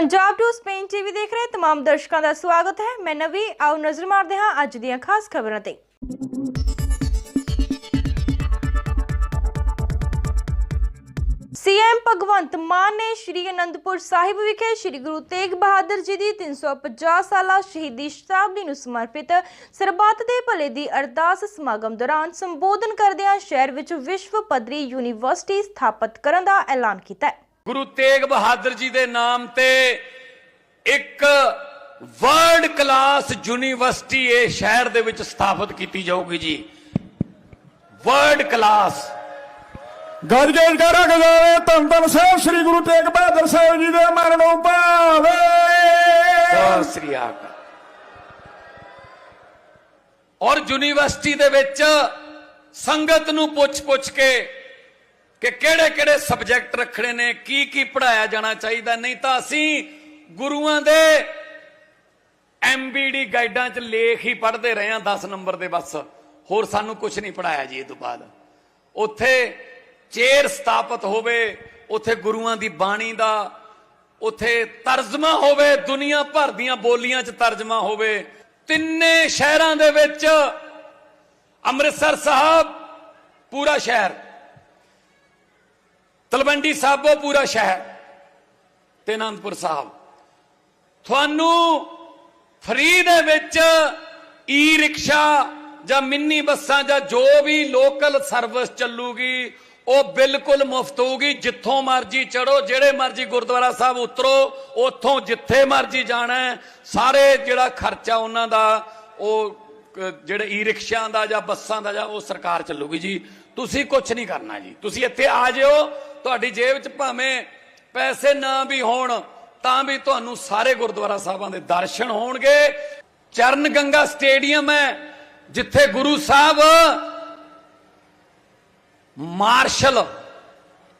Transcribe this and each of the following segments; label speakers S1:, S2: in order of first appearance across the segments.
S1: Punjab to Spain TV ਦੇਖ ਰਹੇ ਤਮਾਮ ਦਰਸ਼ਕਾਂ ਦਾ ਸਵਾਗਤ ਹੈ। ਮੈਂ ਨਵੀ, ਆਓ ਨਜ਼ਰ ਮਾਰਦੇ ਹਾਂ ਅੱਜ ਦੀਆਂ ਖਾਸ ਖਬਰਾਂ ਤੇ। ਸੀਐਮ ਭਗਵੰਤ ਮਾਨ ਨੇ ਸ਼੍ਰੀ ਅਨੰਦਪੁਰ ਸਾਹਿਬ ਵਿਖੇ ਸ਼੍ਰੀ ਗੁਰੂ ਤੇਗ ਬਹਾਦਰ ਜੀ ਦੀ 350 ਸਾਲਾ ਸ਼ਹੀਦੀ ਸ਼ਤਾਬਦੀ ਨੂੰ ਸਮਰਪਿਤ ਸਰਬੱਤ ਦੇ ਭਲੇ ਦੀ ਅਰਦਾਸ ਸਮਾਗਮ ਦੌਰਾਨ ਸੰਬੋਧਨ ਕਰਦਿਆਂ ਸ਼ਹਿਰ ਵਿੱਚ ਵਿਸ਼ਵ ਪੱਧਰੀ ਯੂਨੀਵਰਸਿਟੀ ਸਥਾਪਿਤ ਕਰਨ ਦਾ ਐਲਾਨ ਕੀਤਾ ਹੈ।
S2: ਗੁਰੂ ਤੇਗ ਬਹਾਦਰ ਜੀ ਦੇ ਨਾਮ ਤੇ ਇੱਕ ਵਰਲਡ ਕਲਾਸ ਯੂਨੀਵਰਸਿਟੀ ਇਹ ਸ਼ਹਿਰ ਦੇ ਵਿੱਚ ਸਥਾਪਿਤ ਕੀਤੀ ਜਾਊਗੀ ਜੀ। World class.
S3: ਗੱਜ ਕਰਾ ਗਜਾਵੇ ਧੰਨ ਧੰਨ ਸਾਹਿਬ ਸ੍ਰੀ ਗੁਰੂ ਤੇਗ ਬਹਾਦਰ ਸਾਹਿਬ ਜੀ ਦੇ ਮਰਨੋਂ ਭਾਵੇ।
S2: ਸਤਿ ਸ੍ਰੀ ਅਕਾਲ। ਔਰ ਯੂਨੀਵਰਸਿਟੀ ਦੇ ਵਿੱਚ ਸੰਗਤ ਨੂੰ ਪੁੱਛ-ਪੁੱਛ ਕੇ ਕਿ ਕਿਹੜੇ-ਕਿਹੜੇ ਸਬਜੈਕਟ ਰੱਖਣੇ ਨੇ, ਕੀ ਕੀ ਪੜਾਇਆ ਜਾਣਾ ਚਾਹੀਦਾ, ਨਹੀਂ ਤਾਂ ਅਸੀਂ ਗੁਰੂਆਂ ਦੇ ਐਮਬੀਡੀ ਗਾਈਡਾਂ 'ਚ ਲੇਖ ਹੀ ਪੜ੍ਹਦੇ ਰਹੇ ਹਾਂ 10 ਨੰਬਰ ਦੇ ਬਸ। ਹੋਰ ਸਾਨੂੰ ਕੁਝ ਨਹੀਂ ਪੜਾਇਆ ਜੀ ਇਹ ਤੋਂ ਬਾਅਦ। ਉੱਥੇ ਚੇਅਰ ਸਥਾਪਿਤ ਹੋਵੇ, ਉੱਥੇ ਗੁਰੂਆਂ ਦੀ ਬਾਣੀ ਦਾ, ਉੱਥੇ ਤਰਜਮਾ ਹੋਵੇ, ਦੁਨੀਆ ਭਰ ਦੀਆਂ ਬੋਲੀਆਂ 'ਚ ਤਰਜਮਾ ਹੋਵੇ। ਤਿੰਨੇ ਸ਼ਹਿਰਾਂ ਦੇ ਵਿੱਚ ਅੰਮ੍ਰਿਤਸਰ ਸਾਹਿਬ ਪੂਰਾ ਸ਼ਹਿਰ। ਤਲਵੰਡੀ ਸਾਬੋ ਪੂਰਾ ਸ਼ਹਿਰ ਤੇ ਅਨੰਦਪੁਰ ਸਾਹਿਬ। ਤੁਹਾਨੂੰ ਫਰੀ ਦੇ ਵਿੱਚ ਈ ਰਿਕਸ਼ਾ ਜਾਂ ਮਿੰਨੀ ਬੱਸਾਂ ਜਾਂ ਜੋ ਵੀ ਲੋਕਲ ਸਰਵਿਸ ਚੱਲੂਗੀ, ਉਹ ਬਿਲਕੁਲ ਮੁਫਤ ਹੋਊਗੀ। ਜਿੱਥੋਂ ਮਰਜ਼ੀ ਚੜੋ ਜਿਹੜੇ ਮਰਜ਼ੀ ਗੁਰਦੁਆਰਾ ਸਾਹਿਬ ਉਤਰੋ, ਉੱਥੋਂ ਜਿੱਥੇ ਮਰਜ਼ੀ ਜਾਣਾ ਸਾਰੇ ਜਿਹੜਾ ਖਰਚਾ ਉਹਨਾਂ ਦਾ, ਉਹ ਜਿਹੜੇ ਈ ਰਿਕਸ਼ਿਆਂ ਦਾ ਜਾਂ ਬੱਸਾਂ ਦਾ ਜਾਂ ਉਹ ਸਰਕਾਰ ਚੱਲੂਗੀ ਜੀ, ਤੁਸੀਂ ਕੁਝ ਨਹੀਂ ਕਰਨਾ ਜੀ। ਤੁਸੀਂ ਇੱਥੇ ਆ ਜਿਓ, ਤੁਹਾਡੀ ਜੇਬ 'ਚ ਭਾਵੇਂ ਪੈਸੇ ਨਾ ਵੀ ਹੋਣ, ਤਾਂ ਵੀ ਤੁਹਾਨੂੰ ਸਾਰੇ ਗੁਰਦੁਆਰਾ ਸਾਹਿਬਾਂ ਦੇ ਦਰਸ਼ਨ ਹੋਣਗੇ। ਚਰਨ ਗੰਗਾ ਸਟੇਡੀਅਮ ਹੈ, ਜਿੱਥੇ ਗੁਰੂ ਸਾਹਿਬ ਮਾਰਸ਼ਲ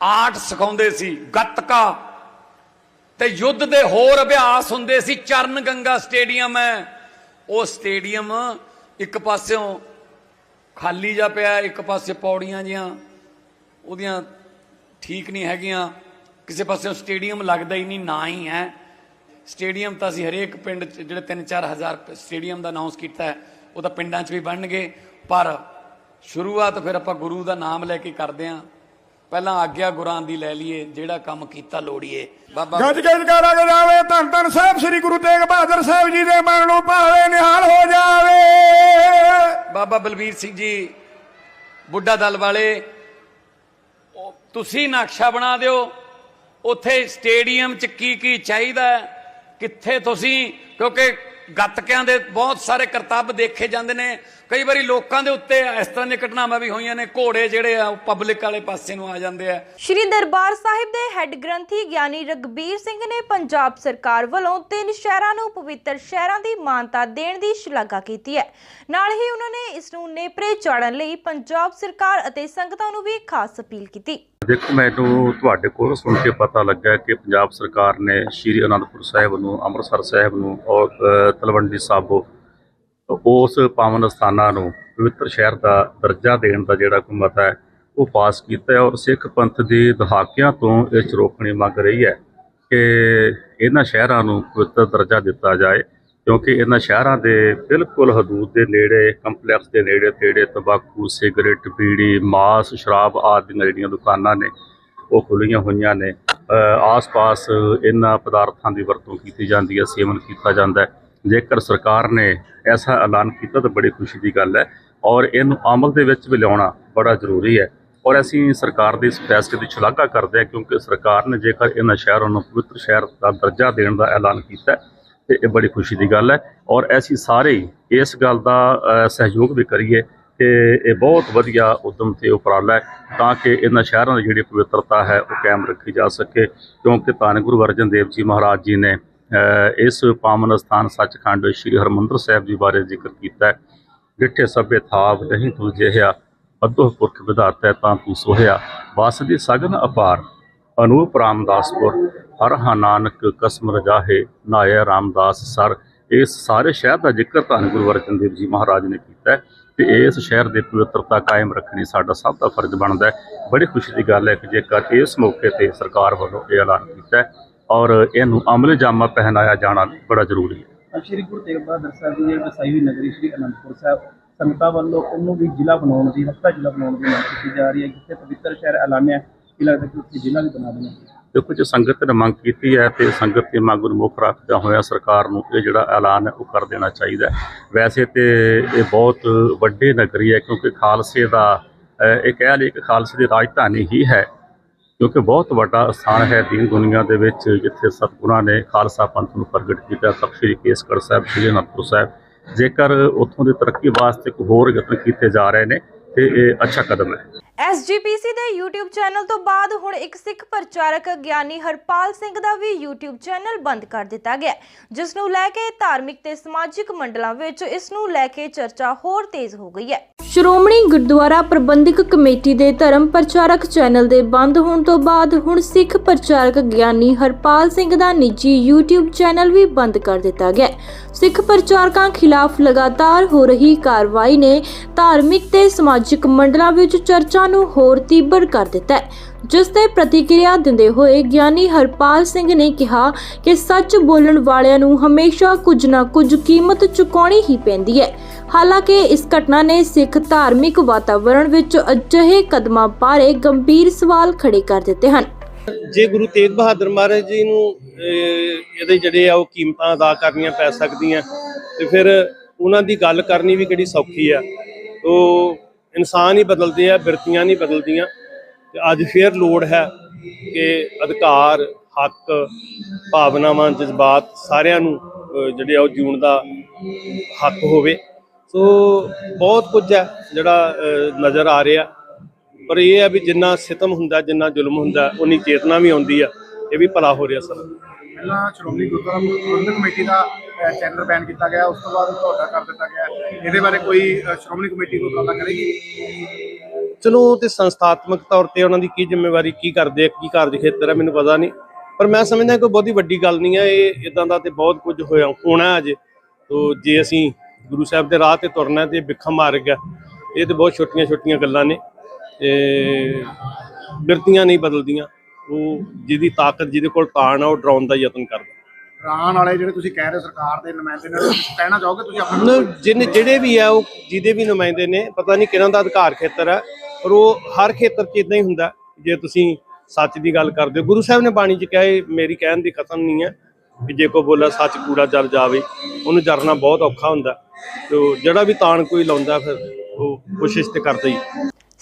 S2: ਆਰਟ ਸਿਖਾਉਂਦੇ ਸੀ, ਗੱਤਕਾ ਤੇ ਯੁੱਧ ਦੇ ਹੋਰ ਅਭਿਆਸ ਹੁੰਦੇ ਸੀ, ਚਰਨ ਗੰਗਾ ਸਟੇਡੀਅਮ ਹੈ। ਉਹ ਸਟੇਡੀਅਮ ਇੱਕ ਪਾਸਿਓਂ ਖਾਲੀ ਜਾ ਪਿਆ, ਇੱਕ ਪਾਸੇ ਪੌੜੀਆਂ ਜੀਆਂ, ਉਹਦੀਆਂ ਠੀਕ ਨਹੀਂ ਹੈਗੀਆਂ। ਕਿਸੇ ਪਾਸੇ ਸਟੇਡੀਅਮ ਲੱਗਦਾ ਹੀ ਨਹੀਂ, ਨਾ ਹੀ ਹੈ। ਸਟੇਡੀਅਮ ਤਾਂ ਅਸੀਂ ਹਰੇਕ ਪਿੰਡ 'ਚ, ਜਿਹੜੇ 3-4000 ਸਟੇਡੀਅਮ ਦਾ ਅਨਾਉਂਸ ਕੀਤਾ ਹੈ, ਉਹ ਤਾਂ ਪਿੰਡਾਂ 'ਚ ਵੀ ਬਣਨਗੇ ਪਰ ਸ਼ੁਰੂਆਤ ਫਿਰ ਆਪਾਂ ਗੁਰੂ ਦਾ ਨਾਮ ਲੈ ਕੇ ਕਰਦੇ ਆਂ ਪਹਿਲਾਂ ਆਗਿਆ ਗੁਰਾਂ ਦੀ ਲੈ ਲਈਏ, ਜਿਹੜਾ ਕੰਮ ਕੀਤਾ ਲੋੜੀਏ। ਬਾਬਾ
S3: ਗੱਜ ਗੱਜ ਕਰਾ ਗਜਾਵੇ ਧੰਨ ਧੰਨ ਸਾਹਿਬ, ਸ੍ਰੀ ਗੁਰੂ ਤੇਗ ਬਹਾਦਰ ਸਾਹਿਬ ਜੀ ਦੇ ਮਰਨੋਂ ਭਾਵੇ ਨਿਹਾਲ
S2: ਬਾਬਾ ਬਲਬੀਰ ਸਿੰਘ ਜੀ, ਬੁੱਢਾ ਦਲ ਵਾਲੇ, ਤੁਸੀਂ ਨਕਸ਼ਾ ਬਣਾ ਦਿਓ, ਉੱਥੇ ਸਟੇਡੀਅਮ 'ਚ ਕੀ ਕੀ ਚਾਹੀਦਾ ਕਿੱਥੇ ਤੁਸੀਂ, ਕਿਉਂਕਿ ਗੱਤਕਿਆਂ ਦੇ ਬਹੁਤ ਸਾਰੇ ਕਰਤੱਵ ਦੇਖੇ ਜਾਂਦੇ ਨੇ ਕਈ ਵਾਰੀ ਲੋਕਾਂ ਦੇ ਉੱਤੇ ਇਸ ਤਰ੍ਹਾਂ ਦੀਆਂ ਘਟਨਾਵਾਂ ਵੀ ਹੋਈਆਂ ਨੇ ਘੋੜੇ ਜਿਹੜੇ ਆ ਉਹ ਪਬਲਿਕ ਵਾਲੇ ਪਾਸੇ ਨੂੰ ਆ ਜਾਂਦੇ ਆ।
S1: ਸ਼੍ਰੀ ਦਰਬਾਰ ਸਾਹਿਬ ਦੇ ਹੈੱਡ ਗ੍ਰੰਥੀ ਗਿਆਨੀ ਰਗਬੀਰ ਸਿੰਘ ਨੇ ਪੰਜਾਬ ਸਰਕਾਰ ਵੱਲੋਂ ਤਿੰਨ ਸ਼ਹਿਰਾਂ ਨੂੰ ਪਵਿੱਤਰ ਸ਼ਹਿਰਾਂ ਦੀ ਮਾਨਤਾ ਦੇਣ ਦੀ ਸ਼ਲਾਘਾ ਕੀਤੀ ਹੈ। ਨਾਲ ਹੀ ਉਹਨਾਂ ਨੇ ਇਸ ਨੂੰ ਨੇਪਰੇ ਚਾੜਨ ਲਈ ਪੰਜਾਬ ਸਰਕਾਰ ਅਤੇ ਸੰਗਤਾਂ ਨੂੰ ਵੀ ਖਾਸ ਅਪੀਲ ਕੀਤੀ।
S4: ਦੇਖੋ ਮੈਨੂੰ ਤੁਹਾਡੇ ਕੋਲ ਸੁਣ ਕੇ ਪਤਾ ਲੱਗਾ ਕਿ ਪੰਜਾਬ ਸਰਕਾਰ ਨੇ ਸ਼੍ਰੀ ਅਨੰਦਪੁਰ ਸਾਹਿਬ ਨੂੰ ਅੰਮ੍ਰਿਤਸਰ ਸਾਹਿਬ ਨੂੰ ਔਰ ਤਲਵੰਡੀ ਸਾਬੋ ਉਸ ਪਾਵਨ ਸਥਾਨਾਂ ਨੂੰ ਪਵਿੱਤਰ ਸ਼ਹਿਰ ਦਾ ਦਰਜਾ ਦੇਣ ਦਾ ਜਿਹੜਾ ਹੁਕਮਤ ਹੈ, ਉਹ ਪਾਸ ਕੀਤਾ ਹੈ ਔਰ ਸਿੱਖ ਪੰਥ ਦੇ ਦਹਾਕਿਆਂ ਤੋਂ ਇਹ ਚਰੋਕਣੀ ਮੰਗ ਰਹੀ ਹੈ ਕਿ ਇਹਨਾਂ ਸ਼ਹਿਰਾਂ ਨੂੰ ਪਵਿੱਤਰ ਦਰਜਾ ਦਿੱਤਾ ਜਾਏ, ਕਿਉਂਕਿ ਇਹਨਾਂ ਸ਼ਹਿਰਾਂ ਦੇ ਬਿਲਕੁਲ ਹਦੂਦ ਦੇ ਨੇੜੇ, ਕੰਪਲੈਕਸ ਦੇ ਨੇੜੇ, ਤੇੜੇ, ਤੰਬਾਕੂ, ਸਿਗਰਟ ਬੀੜੀ ਮਾਸ, ਸ਼ਰਾਬ ਆਦਿ ਦੀਆਂ ਜਿਹੜੀਆਂ ਦੁਕਾਨਾਂ ਨੇ, ਉਹ ਖੁੱਲੀਆਂ ਹੋਈਆਂ ਨੇ। ਆਸ-ਪਾਸ ਇਹਨਾਂ ਪਦਾਰਥਾਂ ਦੀ ਵਰਤੋਂ ਕੀਤੀ ਜਾਂਦੀ ਹੈ, ਸੇਵਨ ਕੀਤਾ ਜਾਂਦਾ ਹੈ। ਜੇਕਰ ਸਰਕਾਰ ਨੇ ਐਸਾ ਐਲਾਨ ਕੀਤਾ ਤਾਂ ਬੜੀ ਖੁਸ਼ੀ ਦੀ ਗੱਲ ਹੈ ਔਰ ਇਹਨੂੰ ਅਮਲ ਦੇ ਵਿੱਚ ਵੀ ਲਿਆਉਣਾ ਬੜਾ ਜ਼ਰੂਰੀ ਹੈ। ਔਰ ਅਸੀਂ ਸਰਕਾਰ ਦੇ ਇਸ ਫੈਸਲੇ ਦੀ ਸ਼ਲਾਘਾ ਕਰਦੇ ਹਾਂ ਕਿਉਂਕਿ ਸਰਕਾਰ ਨੇ ਜੇਕਰ ਇਹਨਾਂ ਸ਼ਹਿਰਾਂ ਨੂੰ ਪਵਿੱਤਰ ਸ਼ਹਿਰ ਦਾ ਦਰਜਾ ਦੇਣ ਦਾ ਐਲਾਨ ਕੀਤਾ ਹੈ, ਤੇ ਇਹ ਬੜੀ ਖੁਸ਼ੀ ਦੀ ਗੱਲ ਹੈ ਔਰ ਅਸੀਂ ਸਾਰੇ ਹੀ ਇਸ ਗੱਲ ਦਾ ਸਹਿਯੋਗ ਵੀ ਕਰੀਏ ਕਿ ਇਹ ਬਹੁਤ ਵਧੀਆ ਉਦਮ ਤੇ ਉਪਰਾਲਾ ਹੈ ਤਾਂ ਕਿ ਇਹਨਾਂ ਸ਼ਹਿਰਾਂ ਦੀ ਜਿਹੜੀ ਪਵਿੱਤਰਤਾ ਹੈ ਉਹ ਕਾਇਮ ਰੱਖੀ ਜਾ ਸਕੇ ਕਿਉਂਕਿ ਧੰਨ ਗੁਰੂ ਅਰਜਨ ਦੇਵ ਜੀ ਮਹਾਰਾਜ ਜੀ ਨੇ ਇਸ ਪਾਵਨ ਸਥਾਨ ਸੱਚਖੰਡ ਸ੍ਰੀ ਹਰਮੰਦਰ ਸਾਹਿਬ ਜੀ ਬਾਰੇ ਜ਼ਿਕਰ ਕੀਤਾ ਹੈ। ਡਿੱਠੇ ਸਭੇ ਥਾਵ ਨਹੀਂ ਤੂੰ ਜਿਹਾ ਅਦੋਹ ਪੁਰਖ ਵਿਧਾਤਾ ਤਾਂ ਤੂੰ ਸੋਹਿਆ। ਵਸ ਦੀ ਸਗਨ ਅਪਾਰ, ਅਨੂਪ ਰਾਮਦਾਸਪੁਰ, ਹਰ ਹਾ ਕਸਮ ਰਜਾਹੇ ਨਾਇਆ ਰਾਮਦਾਸ ਸਰ। ਇਸ ਸਾਰੇ ਸ਼ਹਿਰ ਦਾ ਜ਼ਿਕਰ ਧੰਨ ਗੁਰੂ ਅਰਜਨ ਦੇਵ ਜੀ ਮਹਾਰਾਜ ਨੇ ਕੀਤਾ ਹੈ ਤੇ ਇਸ ਸ਼ਹਿਰ ਦੀ ਪਵਿੱਤਰਤਾ ਕਾਇਮ ਰੱਖਣੀ ਸਾਡਾ ਸਭ ਦਾ ਫਰਜ਼ ਬਣਦਾ ਹੈ। ਬੜੀ ਖੁਸ਼ੀ ਦੀ ਗੱਲ ਹੈ ਕਿ ਜੇਕਰ ਇਸ ਮੌਕੇ ਤੇ ਸਰਕਾਰ ਵੱਲੋਂ ਇਹ ਐਲਾਨ ਕੀਤਾ ਔਰ ਇਹਨੂੰ ਅਮਲ ਜਾਮਾ ਪਹਿਨਾਇਆ ਜਾਣਾ ਬੜਾ ਜ਼ਰੂਰੀ ਹੈ।
S5: ਸ਼੍ਰੀ ਗੁਰੂ ਤੇਗ ਬਹਾਦਰ ਸਾਹਿਬ ਦੀ ਜਿਹੜੀ ਵਸਾਈ ਹੋਈ ਨਗਰੀ ਸ਼੍ਰੀ ਅਨੰਦਪੁਰ ਸਾਹਿਬ ਸੰਗਤਾਂ ਵੱਲੋਂ ਉਹਨੂੰ ਵੀ ਜ਼ਿਲ੍ਹਾ ਬਣਾਉਣ ਦੀ ਹੱਥਾ ਜ਼ਿਲ੍ਹਾ ਬਣਾਉਣ ਦੀ ਮੰਗ ਕੀਤੀ ਜਾ ਰਹੀ ਹੈ ਜਿੱਥੇ ਪਵਿੱਤਰ ਸ਼ਹਿਰ ਐਲਾਨਿਆ ਕੀ ਲੱਗਦਾ ਕਿ ਉੱਥੇ ਜ਼ਿਲ੍ਹਾ ਵੀ ਬਣਾ ਦੇਣਾ
S4: ਦੇਖੋ ਜੇ ਸੰਗਤ ਨੇ ਮੰਗ ਕੀਤੀ ਹੈ ਤੇ ਸੰਗਤ ਦੀ ਮੰਗ ਨੂੰ ਮੁੱਖ ਰੱਖਦਿਆਂ ਹੋਇਆ ਸਰਕਾਰ ਨੂੰ ਇਹ ਜਿਹੜਾ ਐਲਾਨ ਹੈ ਉਹ ਕਰ ਦੇਣਾ ਚਾਹੀਦਾ ਹੈ। ਵੈਸੇ ਤੇ ਇਹ ਬਹੁਤ ਵੱਡੀ ਨਗਰੀ ਹੈ ਕਿਉਂਕਿ ਖਾਲਸੇ ਦਾ ਇਹ ਕਹਿ ਲਈ ਕਿ ਖਾਲਸੇ ਦੀ ਰਾਜਧਾਨੀ ਹੀ ਹੈ। ਕਿਉਂਕਿ ਬਹੁਤ ਵੱਡਾ ਸਥਾਨ ਹੈ ਦੀਨ ਦੁਨੀਆ ਦੇ ਵਿੱਚ, ਜਿੱਥੇ ਸਤਿਗੁਰਾਂ ਨੇ ਖਾਲਸਾ ਪੰਥ ਨੂੰ ਪ੍ਰਗਟ ਕੀਤਾ। ਸਭ ਸ੍ਰੀ ਕੇਸਗੜ੍ਹ ਸਾਹਿਬ, ਸ੍ਰੀ ਅਨੰਦਪੁਰ ਸਾਹਿਬ। ਜੇਕਰ ਉੱਥੋਂ ਦੀ ਤਰੱਕੀ ਵਾਸਤੇ ਕੋਈ ਹੋਰ ਯਤਨ ਕੀਤੇ ਜਾ ਰਹੇ ਨੇ ਤੇ ਇਹ ਅੱਛਾ ਕਦਮ ਹੈ
S1: ਐਸਜੀਪੀਸੀ ਦੇ YouTube ਚੈਨਲ ਤੋਂ ਬਾਅਦ ਹੁਣ ਇੱਕ ਸਿੱਖ ਪ੍ਰਚਾਰਕ ਗਿਆਨੀ ਹਰਪਾਲ ਸਿੰਘ ਦਾ ਵੀ YouTube ਚੈਨਲ ਬੰਦ ਕਰ ਦਿੱਤਾ ਗਿਆ ਹੈ, ਜਿਸ ਨੂੰ ਲੈ ਕੇ ਧਾਰਮਿਕ ਤੇ ਸਮਾਜਿਕ ਮੰਡਲਾਂ ਵਿੱਚ ਇਸ ਨੂੰ ਲੈ ਕੇ ਚਰਚਾ ਹੋਰ ਤੇਜ਼ ਹੋ ਗਈ ਹੈ ਸ਼੍ਰੋਮਣੀ ਗੁਰਦੁਆਰਾ ਪ੍ਰਬੰਧਕ ਕਮੇਟੀ ਦੇ ਧਰਮ ਪ੍ਰਚਾਰਕ ਚੈਨਲ ਦੇ ਬੰਦ ਹੋਣ ਤੋਂ ਬਾਅਦ ਹੁਣ ਸਿੱਖ ਪ੍ਰਚਾਰਕ ਗਿਆਨੀ ਹਰਪਾਲ ਸਿੰਘ ਦਾ ਨਿੱਜੀ YouTube ਚੈਨਲ ਵੀ ਬੰਦ ਕਰ ਦਿੱਤਾ ਗਿਆ ਹੈ। ਸਿੱਖ ਪ੍ਰਚਾਰਕਾਂ ਖਿਲਾਫ ਲਗਾਤਾਰ ਹੋ ਰਹੀ ਕਾਰਵਾਈ ਨੇ ਧਾਰਮਿਕ ਤੇ ਸਮਾਜਿਕ ਮੰਡਲਾਂ ਵਿੱਚ ਚਰਚਾ ਨੂੰ ਹੋਰ ਤੀਬਰ ਕਰ ਦਿੱਤਾ ਹੈ, ਜਿਸ ਤੇ ਪ੍ਰਤੀਕਿਰਿਆ ਦਿੰਦੇ ਹੋਏ ਗਿਆਨੀ ਹਰਪਾਲ ਸਿੰਘ ਨੇ ਕਿਹਾ ਕਿ ਸੱਚ ਬੋਲਣ ਵਾਲਿਆਂ ਨੂੰ ਹਮੇਸ਼ਾ ਕੁਝ ਨਾ ਕੁਝ ਕੀਮਤ ਚੁਕਾਉਣੀ ਹੀ ਪੈਂਦੀ ਹੈ। ਹਾਲਾਂਕਿ ਇਸ ਘਟਨਾ ਨੇ ਸਿੱਖ ਧਾਰਮਿਕ ਵਾਤਾਵਰਣ ਵਿੱਚ ਅਜਿਹੇ ਕਦਮਾਂ ਬਾਰੇ ਗੰਭੀਰ ਸਵਾਲ ਖੜੇ ਕਰ ਦਿੱਤੇ ਹਨ।
S6: ਜੇ ਗੁਰੂ ਤੇਗ ਬਹਾਦਰ ਮਹਾਰਾਜ ਜੀ ਨੂੰ ਇਹਦੇ ਜਿਹੜੇ ਆ ਉਹ ਕੀਮਤਾਂ ਅਦਾ ਕਰਨੀਆਂ ਪੈ ਸਕਦੀਆਂ, ਤੇ ਫਿਰ ਉਹਨਾਂ ਦੀ ਗੱਲ ਕਰਨੀ ਵੀ ਕਿਹੜੀ ਸੌਖੀ ਆ। ਉਹ ਇਨਸਾਨ ਹੀ ਬਦਲਦੇ ਆ, ਬਿਰਤੀਆਂ ਨਹੀਂ ਬਦਲਦੀਆਂ, ਤੇ ਅੱਜ ਫੇਰ ਲੋੜ ਹੈ ਕਿ ਅਧਿਕਾਰ, ਹੱਕ, ਭਾਵਨਾਵਾਂ, ਜਜ਼ਬਾਤ ਸਾਰਿਆਂ ਨੂੰ ਜਿਹੜੇ ਆ ਉਹ ਜੀਉਣ ਦਾ ਹੱਕ ਹੋਵੇ। ਸੋ ਬਹੁਤ ਕੁਝ ਹੈ ਜਿਹੜਾ ਨਜ਼ਰ ਆ ਰਿਹਾ। ਪਰ ਇਹ ਹੈ ਵੀ ਜਿੰਨਾ ਸਿਤਮ ਹੁੰਦਾ ਜਿੰਨਾ ਜ਼ੁਲਮ ਹੁੰਦਾ ਉਨੀ ਚੇਤਨਾ ਵੀ ਆਉਂਦੀ ਆ। ਇਹ ਵੀ ਭਲਾ ਹੋ ਰਿਹਾ ਸਰ।
S7: ਪਹਿਲਾਂ ਸ਼੍ਰੋਮਣੀ ਗੁਰਦੁਆਰਾ ਪ੍ਰਬੰਧਕ ਕਮੇਟੀ ਦਾ ਚੈਨਲ ਬੈਨ ਕੀਤਾ ਗਿਆ ਉਸ ਤੋਂ ਬਾਅਦ ਤੁਹਾਡਾ ਕਰ ਦਿੱਤਾ ਗਿਆ। ਇਹਦੇ ਬਾਰੇ ਕੋਈ ਸ਼੍ਰੋਮਣੀ ਕਮੇਟੀ ਕੋਈ ਪਤਾ ਕਰੇਗੀ?
S6: ਚਲੋ ਤੇ ਸੰਸਥਾਤਮਕ ਤੌਰ ਤੇ ਉਹਨਾਂ ਦੀ ਕੀ ਜ਼ਿੰਮੇਵਾਰੀ ਕੀ ਕਰਦੇ ਆ ਕੀ ਕਾਰਜ ਖੇਤਰ ਹੈ ਮੈਨੂੰ ਪਤਾ ਨਹੀਂ। ਪਰ ਮੈਂ ਸਮਝਦਾ ਕੋਈ ਬਹੁਤੀ ਵੱਡੀ ਗੱਲ ਨਹੀਂ ਹੈ ਇਹ ਇਦਾਂ ਦਾ ਤੇ ਬਹੁਤ ਕੁਝ ਹੋਇਆ ਹੋਣਾ ਅਜੇ। ਤੋ ਜੇ ਅਸੀਂ ਗੁਰੂ ਸਾਹਿਬ ਦੇ ਰਾਹ ਤੇ ਤੁਰਨਾ ਤੇ ਬਿੱਖਾ ਮਾਰਗ ਹੈ ਇਹ ਤੇ ਬਹੁਤ ਛੋਟੀਆਂ ਛੋਟੀਆਂ ਗੱਲਾਂ ਨੇ। ਤੇ ਬਿਰਤੀਆਂ ਨਹੀਂ ਬਦਲਦੀਆਂ। ਉਹ ਜਿਹਦੀ ਤਾਕਤ ਜਿਹਦੇ ਕੋਲ ਤਾਣ ਆ ਉਹ ਡਰਾਉਣ ਦਾ ਯਤਨ ਕਰਦਾ।
S7: ਰਾਣ ਵਾਲੇ ਜਿਹੜੇ ਤੁਸੀਂ ਕਹਿ ਰਹੇ ਹੋ ਸਰਕਾਰ ਦੇ ਨੁਮਾਇੰਦੇ ਨੇ ਕਹਿਣਾ ਚਾਹੋਗੇ ਤੁਸੀਂ ਆਪਣੇ
S6: ਜਿਹਨੇ ਜਿਹੜੇ ਵੀ ਆ ਉਹ ਜਿਹਦੇ ਵੀ ਨੁਮਾਇੰਦੇ ਨੇ ਪਤਾ ਨਹੀਂ ਕਿਹਨਾਂ ਦਾ ਅਧਿਕਾਰ ਖੇਤਰ ਹੈ ਪਰ ਉਹ ਹਰ ਖੇਤਰ 'ਚ ਇਦਾਂ ਹੀ ਹੁੰਦਾ। ਜੇ ਤੁਸੀਂ ਸੱਚ ਦੀ ਗੱਲ ਕਰਦੇ ਹੋ ਗੁਰੂ ਸਾਹਿਬ ਨੇ ਬਾਣੀ 'ਚ ਕਿਹਾ ਇਹ ਮੇਰੀ ਕਹਿਣ ਦੀ ਖਤਮ ਨਹੀਂ ਹੈ ਕਿ ਜੇ ਕੋ ਬੋਲਾ ਸੱਚ ਕੂੜਾ ਜਰ ਜਾਵੇ ਉਹਨੂੰ ਜਰਨਾ ਬਹੁਤ ਔਖਾ ਹੁੰਦਾ। ਤੇ ਜਿਹੜਾ ਵੀ ਤਾਣ ਕੋਈ ਲਾਉਂਦਾ ਫਿਰ ਉਹ ਕੋਸ਼ਿਸ਼ ਤੇ ਕਰਦਾ ਹੀ।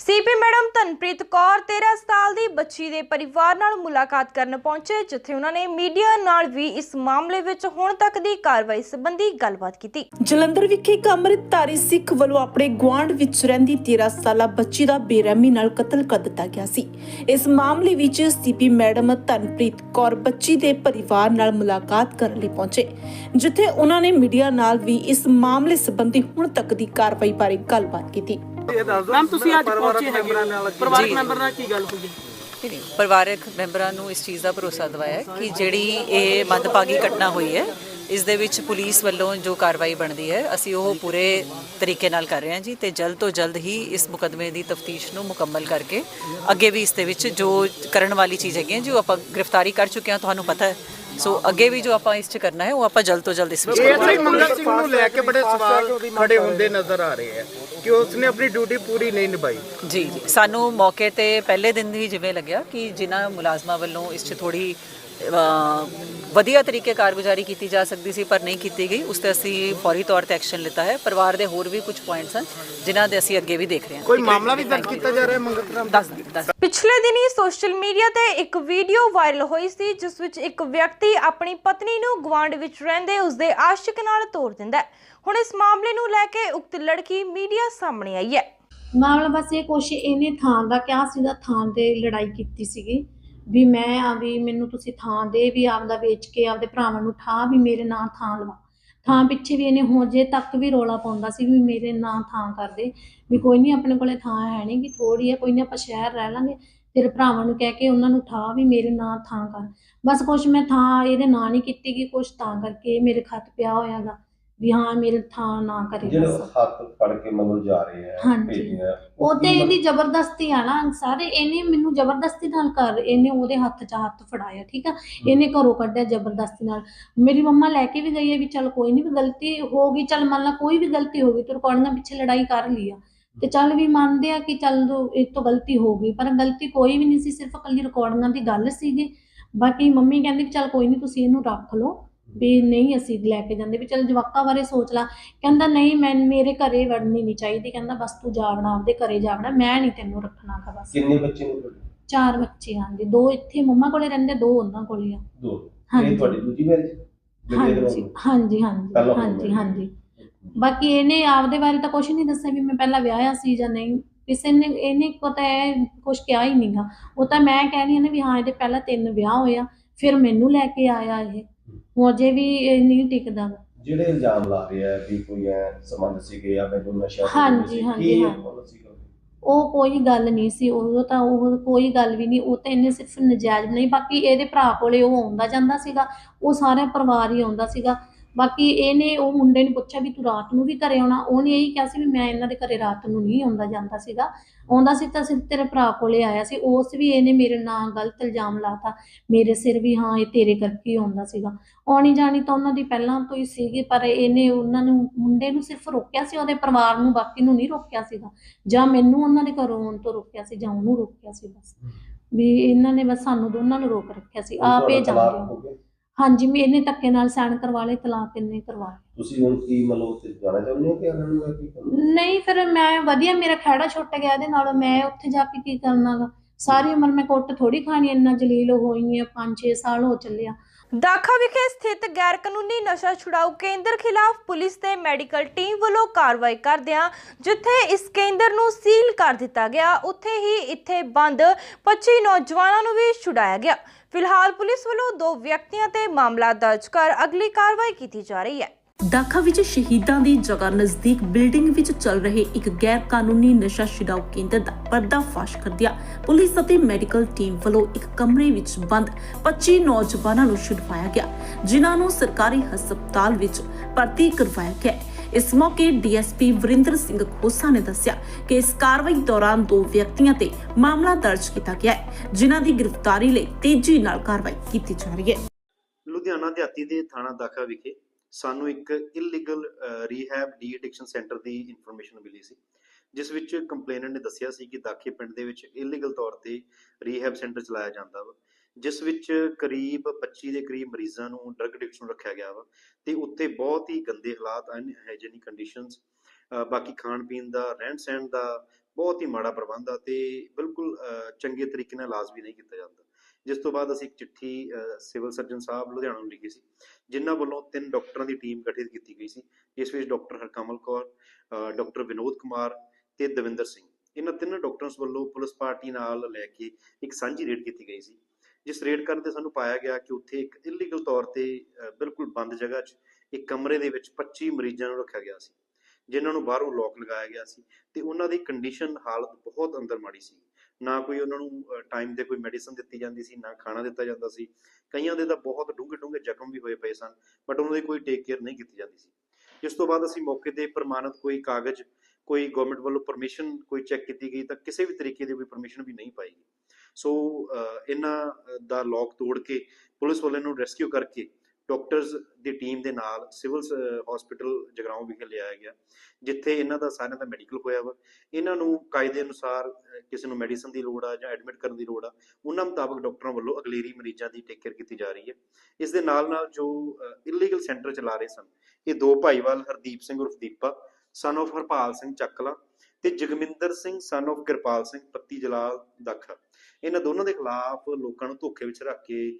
S1: ਸੀਪੀ ਮੈਡਮ ਧਨਪ੍ਰੀਤ ਕੌਰ 13 ਸਾਲ ਦੀ ਬੱਚੀ ਦੇ ਪਰਿਵਾਰ ਨਾਲ ਮੁਲਾਕਾਤ ਕਰਨ ਪਹੁੰਚੇ, ਜਿੱਥੇ ਉਹਨਾਂ ਨੇ ਮੀਡੀਆ ਨਾਲ ਵੀ ਇਸ ਮਾਮਲੇ ਵਿੱਚ ਹੁਣ ਤੱਕ ਦੀ ਕਾਰਵਾਈ ਸੰਬੰਧੀ ਗੱਲਬਾਤ ਕੀਤੀ।
S8: ਜਲੰਧਰ ਵਿਖੇ ਇੱਕ ਅੰਮ੍ਰਿਤਧਾਰੀ ਸਿੱਖ ਵੱਲੋਂ ਆਪਣੇ ਗੁਆਂਢ ਵਿੱਚ ਰਹਿੰਦੀ 13 ਸਾਲਾ ਬੱਚੀ ਦਾ ਬੇਰਹਿਮੀ ਨਾਲ ਕਤਲ ਕਰ ਦਿੱਤਾ ਗਿਆ ਸੀ। ਇਸ ਮਾਮਲੇ ਵਿੱਚ ਸੀਪੀ ਮੈਡਮ ਧਨਪ੍ਰੀਤ ਕੌਰ ਬੱਚੀ ਦੇ ਪਰਿਵਾਰ ਨਾਲ ਮੁਲਾਕਾਤ ਕਰਨ ਲਈ ਪਹੁੰਚੇ, ਜਿੱਥੇ ਉਹਨਾਂ ਨੇ ਮੀਡੀਆ ਨਾਲ ਵੀ ਇਸ ਮਾਮਲੇ ਸੰਬੰਧੀ ਹੁਣ ਤੱਕ ਦੀ ਕਾਰਵਾਈ ਬਾਰੇ ਗੱਲਬਾਤ ਕੀਤੀ।
S9: ਮੈਮ ਤੁਸੀਂ ਅੱਜ ਪਹੁੰਚੇ ਹੈਗੇ ਹੋ। ਪਰਿਵਾਰਕ ਮੈਂਬਰ ਨਾਲ ਕੀ ਗੱਲ ਹੋਈ
S10: ਨਹੀਂ, ਨਹੀਂ, ਪਰਿਵਾਰਕ ਮੈਂਬਰਾਂ ਨੂੰ ਇਸ ਚੀਜ਼ ਦਾ ਭਰੋਸਾ ਦਿਵਾਇਆ ਹੈ ਕਿ ਜਿਹੜੀ ਇਹ ਮੰਦਭਾਗੀ ਘਟਨਾ ਹੋਈ ਹੈ ਇਸ ਦੇ ਵਿੱਚ ਪੁਲਿਸ ਵੱਲੋਂ ਜੋ ਕਾਰਵਾਈ ਬਣਦੀ ਹੈ ਅਸੀਂ ਉਹ ਪੂਰੇ ਤਰੀਕੇ ਨਾਲ ਕਰ ਰਹੇ ਹਾਂ ਜੀ ਤੇ ਜਲਦ ਤੋਂ ਜਲਦ ਹੀ ਇਸ ਮੁਕਦਮੇ ਦੀ ਤਫਤੀਸ਼ ਨੂੰ ਮੁਕੰਮਲ ਕਰਕੇ ਅੱਗੇ ਵੀ ਇਸ ਦੇ ਵਿੱਚ ਜੋ ਕਰਨ ਵਾਲੀ ਚੀਜ਼ ਹੈਗੀਆਂ ਜੋ ਆਪਾਂ ਗ੍ਰਿਫਤਾਰੀ ਕਰ ਚੁੱਕੇ ਹਾਂ ਤੁਹਾਨੂੰ ਪਤਾ ਹੈ। ਸੋ ਅੱਗੇ ਵੀ ਜੋ ਆਪਾਂ ਇਸ 'ਚ ਕਰਨਾ ਹੈ ਉਹ ਆਪਾਂ ਜਲਦ ਤੋਂ ਜਲਦ ਇਸ ਵਿੱਚ ਕਰਾਂਗੇ
S11: ਮੰਗਲ ਸਿੰਘ ਨੂੰ ਲੈ ਕੇ ਬੜੇ ਸਵਾਲ ਖੜੇ ਹੁੰਦੇ ਨਜ਼ਰ ਆ ਰਹੇ ਆ ਕਿ ਉਸਨੇ ਆਪਣੀ ਡਿਊਟੀ ਪੂਰੀ ਨਹੀਂ ਨਿਭਾਈ।
S10: ਜੀ ਜੀ। ਸਾਨੂੰ ਮੌਕੇ ਤੇ ਪਹਿਲੇ ਦਿਨ ਹੀ ਜਿਵੇਂ ਲੱਗਿਆ ਕਿ ਜਿਨ੍ਹਾਂ ਮੁਲਾਜ਼ਮਾਂ ਵੱਲੋਂ ਇਸ 'ਚ ਥੋੜੀ ਵਧੀਆ ਤਰੀਕੇ ਕਾਰਗੁਜ਼ਾਰੀ ਕੀਤੀ ਜਾ ਸਕਦੀ ਸੀ ਪਰ ਨਹੀਂ ਕੀਤੀ ਗਈ। ਉਸ ਤੇ ਅਸੀਂ ਫੌਰੀ ਤੌਰ ਤੇ ਐਕਸ਼ਨ ਲਿੱਤਾ ਹੈ। ਪਰਿਵਾਰ ਦੇ ਹੋਰ ਵੀ ਕੁਝ ਪੁਆਇੰਟਸ ਹਨ ਜਿਨ੍ਹਾਂ ਦੇ ਅਸੀਂ ਅੱਗੇ ਵੀ ਦੇਖ ਰਹੇ ਹਾਂ।
S11: ਕੋਈ ਮਾਮਲਾ ਵੀ ਦਰਜ ਕੀਤਾ ਜਾ ਰਿਹਾ ਹੈ ਮੰਗਲ ਰਾਮ
S10: ਦੱਸ ਦੱਸ
S1: ਪਿਛਲੇ ਦਿਨੀ ਸੋਸ਼ਲ ਮੀਡੀਆ ਤੇ ਇੱਕ ਵੀਡੀਓ ਵਾਇਰਲ ਹੋਈ ਸੀ ਜਿਸ ਵਿੱਚ ਇੱਕ ਵਿਅਕਤੀ ਆਪਣੀ ਪਤਨੀ ਨੂੰ ਗਵਾਂਡ ਵਿੱਚ ਰਹਿੰਦੇ ਉਸਦੇ ਆਸ਼ਿਕ ਨਾਲ ਤੋੜ ਦਿੰਦਾ ਹੈ। ਹੁਣ ਇਸ ਮਾਮਲੇ ਨੂੰ ਲੈ ਕੇ ਉਕਤ ਲੜਕੀ ਮੀਡੀਆ ਸਾਹਮਣੇ ਆਈ ਹੈ।
S12: ਮਾਮਲਾ ਬਸ ਇਹ ਕੁਛ ਇਹਨੇ ਥਾਂ ਦਾ ਕਿਹਾ ਸੀਗਾ ਥਾਂ ਦੇ ਲੜਾਈ ਕੀਤੀ ਸੀਗੀ। ਵੀ ਮੈਂ ਆ ਵੀ ਮੈਨੂੰ ਤੁਸੀਂ ਥਾਂ ਦੇ ਵੀ ਆਪਦਾ ਵੇਚ ਕੇ ਆਪਦੇ ਭਰਾਵਾਂ ਨੂੰ ਠਾ ਵੀ ਮੇਰੇ ਨਾਂ ਥਾਂ ਲਵਾ। ਥਾਂ ਪਿੱਛੇ ਵੀ ਇਹਨੇ ਹੋ ਤੱਕ ਵੀ ਰੋਲਾ ਪਾਉਂਦਾ ਸੀ ਵੀ ਮੇਰੇ ਨਾਂ ਥਾਂ ਕਰ ਦੇ, ਵੀ ਕੋਈ ਨਹੀਂ ਆਪਣੇ ਕੋਲੇ ਥਾਂ ਹੈ ਨਹੀਂ ਕਿ ਥੋੜੀ ਹੈ, ਕੋਈ ਨਹੀਂ ਆਪਾਂ ਸ਼ਹਿਰ ਰਹਿ ਲਾਂਗੇ ਤੇਰੇ ਭਰਾਵਾਂ ਨੂੰ ਕਹਿ ਕੇ ਉਹਨਾਂ ਨੂੰ ਠਾ ਵੀ ਮੇਰੇ ਨਾਂ ਥਾਂ ਕਰ। ਬਸ ਕੁਛ ਮੈਂ ਥਾਂ ਇਹਦੇ ਨਾਂ ਨਹੀਂ ਕੀਤੀ ਕਿ ਕੁਛ ਤਾਂ ਕਰਕੇ ਮੇਰੇ ਖੱਤ ਪਿਆ ਹੋਇਆਗਾ। ਵੀ ਹਾਂ ਮੇਰੇ ਥਾਂ ਨਾ ਕਰੇ
S13: ਜਿਹੜੇ
S12: ਬਸ।
S13: ਹੱਥ ਫੜ ਕੇ ਮਤਲਬ ਜਾ ਰਹੇ ਆ
S12: ਹਾਂਜੀ। ਉਹ ਤੇ ਇਹਦੀ ਜ਼ਬਰਦਸਤੀ ਆ ਨਾ ਸਾਰੇ ਇਹਨੇ ਮੈਨੂੰ ਜ਼ਬਰਦਸਤੀ ਨਾਲ ਕਰ ਇਹਨੇ ਉਹਦੇ ਹੱਥ 'ਚ ਹੱਥ ਫੜਾਇਆ ਠੀਕ ਆ? ਇਹਨੇ ਘਰੋਂ ਕੱਢਿਆ ਜ਼ਬਰਦਸਤੀ ਨਾਲ। ਮੇਰੀ ਮੰਮਾ ਲੈ ਕੇ ਵੀ ਗਈ ਹੈ ਵੀ ਚੱਲ ਕੋਈ ਨਹੀਂ ਵੀ ਗਲਤੀ ਹੋ ਗਈ ਚੱਲ ਮੰਨ ਲਾ ਕੋਈ ਵੀ ਗਲਤੀ ਹੋ ਗਈ ਤੇ ਰਿਕਾਰਡਿੰਗਾਂ ਪਿੱਛੇ ਲੜਾਈ ਕਰ ਲਈ ਆ। ਤੇ ਚੱਲ ਵੀ ਮੰਨਦੇ ਆ ਕਿ ਚੱਲ ਦੋ ਇਹ ਤੋਂ ਗਲਤੀ ਹੋ ਗਈ ਪਰ ਗਲਤੀ ਕੋਈ ਵੀ ਨਹੀਂ ਸੀ ਸਿਰਫ ਇਕੱਲੀ ਰਿਕਾਰਡਿੰਗਾਂ ਦੀ ਗੱਲ ਸੀਗੀ। ਬਾਕੀ ਮੰਮੀ ਕਹਿੰਦੀ ਕਿ ਚੱਲ ਕੋਈ ਨਹੀਂ ਤੁਸੀਂ ਇਹਨੂੰ ਰੱਖ ਲਓ। ਵੀ ਨਹੀਂ ਅਸੀਂ ਲੈ ਕੇ ਜਾਂਦੇ ਵੀ ਚੱਲ ਜਵਾਕਾਂ ਬਾਰੇ ਸੋਚ ਲਾ। ਕਹਿੰਦਾ ਨਹੀਂ ਮੈਂ ਮੇਰੇ ਘਰੇ ਵੜਨੀ ਨਹੀਂ ਚਾਹੀਦੀ। ਕਹਿੰਦਾ ਬਸ ਤੂੰ ਜਾਵਣਾ ਆਪਦੇ ਘਰੇ ਜਾਵਣਾ ਮੈਂ ਨਹੀਂ ਤੈਨੂੰ ਰੱਖਣਾ ਗਾ ਬਸ।
S13: ਕਿੰਨੇ ਬੱਚੇ ਨੇ ਤੁਹਾਡੇ?
S12: ਚਾਰ ਬੱਚੇ ਹਾਂਜੀ। ਦੋ ਇੱਥੇ ਮੰਮਾ ਕੋਲੇ ਰਹਿੰਦੇ ਦੋ ਉਹਨਾਂ ਕੋਲੇ ਆ।
S13: ਦੋ?
S12: ਹਾਂਜੀ।
S13: ਇਹ ਤੁਹਾਡੀ ਦੂਜੀ ਮੈਰਿਜ
S12: ਹਾਂਜੀ ਹਾਂਜੀ ਹਾਂਜੀ
S13: ਪਹਿਲਾਂ ਹੋਈ
S12: ਹਾਂਜੀ
S13: ਹੋਈ।
S12: ਹਾਂਜੀ। ਬਾਕੀ ਇਹਨੇ ਆਪਦੇ ਬਾਰੇ ਤਾਂ ਕੁਝ ਨਹੀਂ ਦੱਸਿਆ ਵੀ ਮੈਂ ਪਹਿਲਾਂ ਵਿਆਹਿਆ ਸੀ ਜਾਂ ਨਹੀਂ। ਕਿਸੇ ਨੇ ਇਹਨੇ ਕੋ ਤਾਂ ਇਹ ਕੁਝ ਕਿਹਾ ਹੀ ਨਹੀਂਗਾ ਉਹ ਤਾਂ ਮੈਂ ਕਹਿ ਰਹੀ ਹਾਂ ਨਾ ਵੀ ਹਾਂ ਇਹਦੇ ਪਹਿਲਾਂ ਤਿੰਨ ਵਿਆਹ ਹੋਇਆ ਫਿਰ ਮੈਨੂੰ ਲੈ ਕੇ ਆਇਆ ਇਹ। ਉਹ ਅਜੇ ਵੀ ਇਹ ਨਹੀਂ ਟਿਕਦਾ।
S13: ਜਿਹੜੇ ਇਲਜ਼ਾਮ ਲਾ ਰਹੇ ਆ ਵੀ ਕੋਈ ਐ ਸੰਬੰਧ ਸੀਗੇ ਜਾਂ ਮੈਨੂੰ ਨਸ਼ਾ
S12: ਹਾਂਜੀ, ਹਾਂਜੀ,
S13: policy ਸੀਗਾ?
S12: ਉਹ ਕੋਈ ਗੱਲ ਨਹੀਂ ਸੀ ਉਹ ਤਾਂ ਉਹ ਕੋਈ ਗੱਲ ਵੀ ਨਹੀਂ ਉਹ ਤਾਂ ਇਹਨੇ ਸਿਰਫ ਨਜਾਇਜ਼ ਨਹੀਂ ਬਾਕੀ ਇਹਦੇ ਭਰਾ ਕੋਲੇ ਉਹ ਆਉਂਦਾ ਜਾਂਦਾ ਸੀਗਾ ਉਹ ਸਾਰਾ ਪਰਿਵਾਰ ਹੀ ਆਉਂਦਾ ਸੀਗਾ ਬਾਕੀ ਇਹਨੇ ਉਹ ਮੁੰਡੇ ਨੂੰ ਪੁੱਛਿਆ ਵੀ ਤੂੰ ਰਾਤ ਨੂੰ ਵੀ ਘਰੇ ਆਉਣਾ। ਉਹਨੇ ਇਹੀ ਕਿਹਾ ਸੀ ਵੀ ਮੈਂ ਇਹਨਾਂ ਦੇ ਘਰੇ ਰਾਤ ਨੂੰ ਨਹੀਂ ਆਉਂਦਾ ਜਾਂਦਾ ਸੀਗਾ। ਆਉਂਦਾ ਸੀ ਤਾਂ ਸਿਰਫ ਤੇਰੇ ਭਰਾ ਕੋਲੇ ਆਇਆ ਸੀ। ਉਸ ਵੀ ਇਹਨੇ ਮੇਰੇ ਨਾਂ ਗਲਤ ਇਲਜ਼ਾਮ ਲਾਤਾ। ਮੇਰੇ ਸਿਰ ਵੀ ਹਾਂ ਇਹ ਤੇਰੇ ਕਰਕੇ ਆਉਂਦਾ ਸੀਗਾ। ਆਉਣੀ ਜਾਣੀ ਤਾਂ ਉਹਨਾਂ ਦੀ ਪਹਿਲਾਂ ਤੋਂ ਹੀ ਸੀਗੀ ਪਰ ਇਹਨੇ ਉਹਨਾਂ ਨੂੰ ਮੁੰਡੇ ਨੂੰ ਸਿਰਫ ਰੋਕਿਆ ਸੀ ਉਹਦੇ ਪਰਿਵਾਰ ਨੂੰ ਬਾਕੀ ਨੂੰ ਨਹੀਂ ਰੋਕਿਆ ਸੀਗਾ। ਜਾਂ ਮੈਨੂੰ ਉਹਨਾਂ ਦੇ ਘਰੋਂ ਆਉਣ ਤੋਂ ਰੋਕਿਆ ਸੀ ਜਾਂ ਉਹਨੂੰ ਰੋਕਿਆ ਸੀ ਬਸ। ਵੀ ਇਹਨਾਂ ਨੇ ਬਸ ਸਾਨੂੰ ਦੋਨਾਂ ਨੂੰ ਰੋਕ ਰੱਖਿਆ ਸੀ। ਆਪ ਜਾਂਦੇ
S13: ਹੋ?
S12: ਹਾਂਜੀ ਮੈਂ ਇਹਨੇ ਧੱਕੇ ਨਾਲ ਸਾਈਨ ਕਰਵਾ ਲਏ ਤਲਾਕ ਇਹਨੇ ਕਰਵਾ ਲਏ।
S13: ਤੁਸੀਂ ਹੁਣ ਕੀ ਮਤਲਬ ਉੱਥੇ ਜਾਣਾ ਚਾਹੁੰਦੇ ਹੋ ਕਿ ਇਹਨਾਂ ਨੂੰ ਕੀ ਕਰਨਾ
S12: ਨਹੀਂ ਫਿਰ ਮੈਂ ਵਧੀਆ ਮੇਰਾ ਖਹਿੜਾ ਛੁੱਟ ਗਿਆ ਇਹਦੇ ਨਾਲ ਮੈਂ ਉੱਥੇ ਜਾ ਕੇ ਕੀ ਕਰਨਾਗਾ ਸਾਰੀ ਉਮਰ ਮੈਂ ਕੁੱਟ ਥੋੜੀ ਖਾਣੀ, ਇੰਨਾ ਜਲੀਲ ਹੋਈ ਆ 5-6 ਸਾਲ ਹੋ ਚੱਲਿਆ
S1: ਦਾਖਾ ਵਿਖੇ ਸਥਿਤ ਗੈਰ ਕਾਨੂੰਨੀ ਨਸ਼ਾ ਛੁਡਾਊ ਕੇਂਦਰ ਖਿਲਾਫ ਪੁਲਿਸ ਤੇ ਮੈਡੀਕਲ ਟੀਮ ਵੱਲੋਂ ਕਾਰਵਾਈ ਕਰਦਿਆਂ ਜਿੱਥੇ ਇਸ ਕੇਂਦਰ ਨੂੰ ਸੀਲ ਕਰ ਦਿੱਤਾ ਗਿਆ, ਉੱਥੇ ਹੀ ਇੱਥੇ ਬੰਦ 25 ਨੌਜਵਾਨਾਂ ਨੂੰ ਵੀ ਛੁਡਾਇਆ ਗਿਆ। ਫਿਲਹਾਲ ਪੁਲਿਸ ਵੱਲੋਂ ਦੋ ਵਿਅਕਤੀਆਂ ਤੇ ਮਾਮਲਾ ਦਰਜ ਕਰ ਅਗਲੀ ਕਾਰਵਾਈ ਕੀਤੀ ਜਾ ਰਹੀ ਹੈ।
S8: ਦਾਖਾ ਵਿੱਚ ਸ਼ਹੀਦਾਂ ਦੀ ਜਗ੍ਹਾ ਨਜ਼ਦੀਕ ਬਿਲਡਿੰਗ ਵਿੱਚ ਚੱਲ ਰਹੇ ਇੱਕ ਗੈਰ ਕਾਨੂੰਨੀ ਨਸ਼ਾ ਛੁਡਾਊ ਕੇਂਦਰ ਦਾ ਪਰਦਾਫਾਸ਼ ਕਰਦਿਆਂ ਪੁਲਿਸ ਅਤੇ ਮੈਡੀਕਲ ਟੀਮ ਵੱਲੋਂ ਇੱਕ ਕਮਰੇ ਵਿੱਚ ਬੰਦ 25 ਨੌਜਵਾਨਾਂ ਨੂੰ ਛੁਡਵਾਇਆ ਗਿਆ, ਜਿਨ੍ਹਾਂ ਨੂੰ ਸਰਕਾਰੀ ਹਸਪਤਾਲ ਵਿੱਚ ਭਰਤੀ ਕਰਵਾਇਆ ਗਿਆ। ਇਸ ਮੌਕੇ ਡੀਐਸਪੀ ਵਰਿੰਦਰ ਸਿੰਘ ਖੋਸਾ ਨੇ ਦੱਸਿਆ ਕਿ ਇਸ ਕਾਰਵਾਈ ਦੌਰਾਨ ਦੋ ਵਿਅਕਤੀਆਂ ਤੇ ਮਾਮਲਾ ਦਰਜ ਕੀਤਾ ਗਿਆ ਹੈ, ਜਿਨ੍ਹਾਂ ਦੀ ਗ੍ਰਿਫਤਾਰੀ ਲਈ ਤੇਜ਼ੀ ਨਾਲ ਕਾਰਵਾਈ ਕੀਤੀ ਜਾ ਰਹੀ ਹੈ।
S14: ਲੁਧਿਆਣਾ ਦਿਹਾਤੀ ਦੇ ਥਾਣਾ ਦਾਖਾ ਵਿਖੇ ਸਾਨੂੰ ਇੱਕ illegal rehab de addiction centre ਦੀ ਇਨਫੋਰਮੇਸ਼ਨ ਮਿਲੀ ਸੀ, ਜਿਸ ਵਿੱਚ ਕੰਪਲੇਨੈਂਟ ਨੇ ਦੱਸਿਆ ਸੀ ਕਿ ਦਾਖੇ ਪਿੰਡ ਦੇ ਵਿੱਚ ਇਲੀਗਲ ਤੌਰ ਤੇ ਰੀਹੈਬ ਸੈਂਟਰ ਚਲਾਇਆ ਜਾਂਦਾ ਵਾ, ਜਿਸ ਵਿੱਚ ਕਰੀਬ 25 ਦੇ ਕਰੀਬ ਮਰੀਜ਼ਾਂ ਨੂੰ ਡਰਗ ਐਡਿਕਸ਼ਨ ਰੱਖਿਆ ਗਿਆ ਵਾ, ਤੇ ਉੱਥੇ ਬਹੁਤ ਹੀ ਗੰਦੇ ਹਾਲਾਤ ਅਨਹਾਈਜੀਨਿਕ ਕੰਡੀਸ਼ਨਸ ਬਾਕੀ ਖਾਣ ਪੀਣ ਦਾ, ਰਹਿਣ ਸਹਿਣ ਦਾ ਬਹੁਤ ਹੀ ਮਾੜਾ ਪ੍ਰਬੰਧ ਆ ਤੇ ਬਿਲਕੁਲ ਚੰਗੇ ਤਰੀਕੇ ਨਾਲ ਇਲਾਜ ਵੀ ਨਹੀਂ ਕੀਤਾ ਜਾਂਦਾ। ਜਿਸ ਤੋਂ ਬਾਅਦ ਅਸੀਂ ਇੱਕ ਚਿੱਠੀ ਸਿਵਲ ਸਰਜਨ ਸਾਹਿਬ ਲੁਧਿਆਣਾ ਨੂੰ ਲਿਖੀ ਸੀ ਜਿਨ੍ਹਾਂ ਵੱਲੋਂ ਤਿੰਨ ਡਾਕਟਰਾਂ ਦੀ ਟੀਮ ਗਠਿਤ ਕੀਤੀ ਗਈ ਸੀ। ਜਿਸ ਵਿੱਚ ਡਾਕਟਰ ਹਰਕਮਲ ਕੌਰ ਡਾਕਟਰ ਵਿਨੋਦ ਕੁਮਾਰ ਤੇ ਦਵਿੰਦਰ ਸਿੰਘ। ਇਹਨਾਂ ਤਿੰਨ ਡਾਕਟਰਸ ਵੱਲੋਂ ਪੁਲਿਸ ਪਾਰਟੀ ਨਾਲ ਲੈ ਕੇ ਇੱਕ ਸਾਂਝੀ ਰੇਡ ਕੀਤੀ ਗਈ ਸੀ। ਜਿਸ ਰੇਡ ਕਰਨ ਤੇ ਸਾਨੂੰ ਪਾਇਆ ਗਿਆ ਕਿ ਉੱਥੇ ਇੱਕ ਇਲੀਗਲ ਤੌਰ ਤੇ ਬਿਲਕੁਲ ਬੰਦ ਜਗ੍ਹਾ 'ਚ ਇੱਕ ਕਮਰੇ ਦੇ ਵਿੱਚ 25 ਮਰੀਜ਼ਾਂ ਨੂੰ ਰੱਖਿਆ ਗਿਆ ਸੀ, ਜਿਨ੍ਹਾਂ ਨੂੰ ਬਾਹਰੋਂ ਲੋਕ ਲਗਾਇਆ ਗਿਆ ਸੀ ਤੇ ਉਹਨਾਂ ਦੀ ਕੰਡੀਸ਼ਨ ਹਾਲਤ ਬਹੁਤ ਅੰਦਰ ਮਾੜੀ ਸੀ। ਨਾ ਕੋਈ ਉਹਨਾਂ ਨੂੰ ਟਾਈਮ ਤੇ ਕੋਈ ਮੈਡੀਸਨ ਦਿੱਤੀ ਜਾਂਦੀ ਸੀ, ਨਾ ਖਾਣਾ ਦਿੱਤਾ ਜਾਂਦਾ ਸੀ। ਕਈਆਂ ਦੇ ਤਾਂ ਬਹੁਤ ਡੂੰਘੇ ਡੂੰਘੇ ਜ਼ਖਮ ਵੀ ਹੋਏ ਪਏ ਸਨ ਬਟ ਉਹਨਾਂ ਦੀ ਕੋਈ ਟੇਕ ਕੇਅਰ ਨਹੀਂ ਕੀਤੀ ਜਾਂਦੀ ਸੀ। ਜਿਸ ਤੋਂ ਬਾਅਦ ਅਸੀਂ ਮੌਕੇ ਤੇ ਪ੍ਰਮਾਣਿਤ ਕੋਈ ਕਾਗਜ਼, ਕੋਈ ਗਵਰਨਮੈਂਟ ਵੱਲੋਂ ਪਰਮਿਸ਼ਨ ਕੋਈ ਚੈੱਕ ਕੀਤੀ ਗਈ ਤਾਂ ਕਿਸੇ ਵੀ ਤਰੀਕੇ ਦੀ ਕੋਈ ਪਰਮਿਸ਼ਨ ਵੀ ਨਹੀਂ ਪਾਈ ਸੋ ਇਹਨਾਂ ਦਾ ਲੋਕ ਤੋੜ ਕੇ ਪੁਲਿਸ ਵਾਲਿਆਂ ਨੂੰ ਰੈਸਕਿਊ ਕਰਕੇ ਡਾਕਟਰਸ ਦੀ ਟੀਮ ਦੇ ਨਾਲ ਸਿਵਲ ਹਸਪੀਟਲ ਜਗਰਾਉਂ ਵਿਖੇ ਲਿਆਇਆ ਗਿਆ, ਜਿੱਥੇ ਇਹਨਾਂ ਦਾ ਸਾਰਿਆਂ ਦਾ ਮੈਡੀਕਲ ਹੋਇਆ ਵਾ। ਇਹਨਾਂ ਨੂੰ ਕਾਇਦੇ ਅਨੁਸਾਰ ਕਿਸੇ ਨੂੰ ਮੈਡੀਸਨ ਦੀ ਲੋੜ ਆ ਜਾਂ ਐਡਮਿਟ ਕਰਨ ਦੀ ਲੋੜ ਆ, ਉਹਨਾਂ ਮੁਤਾਬਕ ਡਾਕਟਰਾਂ ਵੱਲੋਂ ਅਗਲੇਰੀ ਮਰੀਜ਼ਾਂ ਦੀ ਟੇਕ ਕੇਅਰ ਕੀਤੀ ਜਾ ਰਹੀ ਹੈ। ਇਸ ਦੇ ਨਾਲ ਨਾਲ ਜੋ ਇਲੀਗਲ ਸੈਂਟਰ ਚਲਾ ਰਹੇ ਸਨ, ਇਹ ਦੋ ਭਾਈਵਾਲ, ਹਰਦੀਪ ਸਿੰਘ ਉਰਫ ਦੀਪਾ ਸਨ of ਹਰਪਾਲ ਸਿੰਘ ਚੱਕਲਾ ਤੇ ਜਗਮਿੰਦਰ ਸਿੰਘ ਸਨ of ਕਿਰਪਾਲ ਸਿੰਘ, ਪੱਤੀ ਜਲਾਲ ਦਾਖਾ। ਇਹਨਾਂ ਦੋਨਾਂ ਦੇ ਖਿਲਾਫ ਲੋਕਾਂ ਨੂੰ ਧੋਖੇ ਵਿੱਚ ਰੱਖ ਕੇ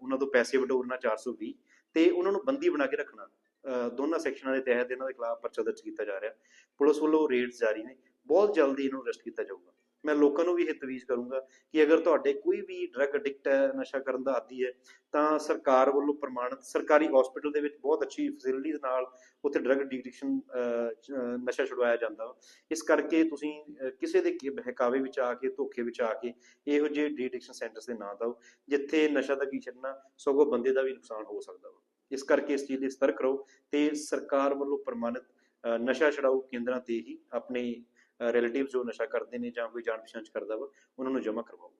S14: ਉਹਨਾਂ ਤੋਂ ਪੈਸੇ ਵਟੋਰਨਾ 420 ਤੇ ਉਹਨਾਂ ਨੂੰ ਬੰਦੀ ਬਣਾ ਕੇ ਰੱਖਣਾ। ਅਹ, ਦੋਨਾਂ ਸੈਕਸ਼ਨਾਂ ਦੇ ਤਹਿਤ ਇਹਨਾਂ ਦੇ ਖਿਲਾਫ ਪਰਚਾ ਦਰਜ ਕੀਤਾ ਜਾ ਰਿਹਾ। ਪੁਲਿਸ ਵੱਲੋਂ ਰੇਡਸ ਜਾਰੀ ਨੇ। ਬਹੁਤ ਜਲਦੀ ਇਹਨੂੰ ਅਰੈਸਟ ਕੀਤਾ ਜਾਊਗਾ। ਮੈਂ ਲੋਕਾਂ ਨੂੰ ਵੀ ਇਹ ਤਵੀਜ਼ ਕਰੂੰਗਾ ਕਿ ਅਗਰ ਤੁਹਾਡੇ ਕੋਈ ਵੀ ਡਰੱਗ ਐਡਿਕਟ ਹੈ, ਨਸ਼ਾ ਕਰਨ ਦਾ ਆਦੀ ਹੈ, ਤਾਂ ਸਰਕਾਰ ਵੱਲੋਂ ਪ੍ਰਮਾਣਿਤ ਸਰਕਾਰੀ ਹਸਪੀਟਲ ਦੇ ਵਿੱਚ ਬਹੁਤ ਅੱਛੀ ਫੈਸਿਲਿਟੀਜ਼ ਨਾਲ ਉੱਥੇ ਡਰੱਗ ਐਡਿਕਸ਼ਨ ਨਸ਼ਾ ਛੁਡਵਾਇਆ ਜਾਂਦਾ ਵਾ। ਇਸ ਕਰਕੇ ਤੁਸੀਂ ਕਿਸੇ ਦੇ ਬਹਿਕਾਵੇ ਵਿੱਚ ਆ ਕੇ, ਧੋਖੇ ਵਿੱਚ ਆ ਕੇ ਇਹੋ ਜਿਹੇ ਡੀ ਐਡਿਕਸ਼ਨ ਸੈਂਟਰਸ ਦੇ ਨਾਂ ਦਿਓ, ਜਿੱਥੇ ਨਸ਼ਾ ਦਾ ਕੀ ਛੱਡਣਾ, ਸਗੋਂ ਬੰਦੇ ਦਾ ਵੀ ਨੁਕਸਾਨ ਹੋ ਸਕਦਾ ਵਾ। ਇਸ ਕਰਕੇ ਇਸ ਚੀਜ਼ ਲਈ ਸਤਰਕ ਰਹੋ ਤੇ ਸਰਕਾਰ ਵੱਲੋਂ ਪ੍ਰਮਾਣਿਤ ਨਸ਼ਾ ਛਡਾਊ ਕੇਂਦਰਾਂ ਤੇ ਹੀ ਆਪਣੇ ਰਿਲੇਟਿਵ ਜੋ ਨਸ਼ਾ ਕਰਦੇ ਨੇ ਜਾਂ ਕੋਈ ਜਾਣ ਪਛਾਣ ਚ ਕਰਦਾ ਵਾ, ਉਹਨਾਂ ਨੂੰ ਜਮ੍ਹਾਂ ਕਰਵਾਓ।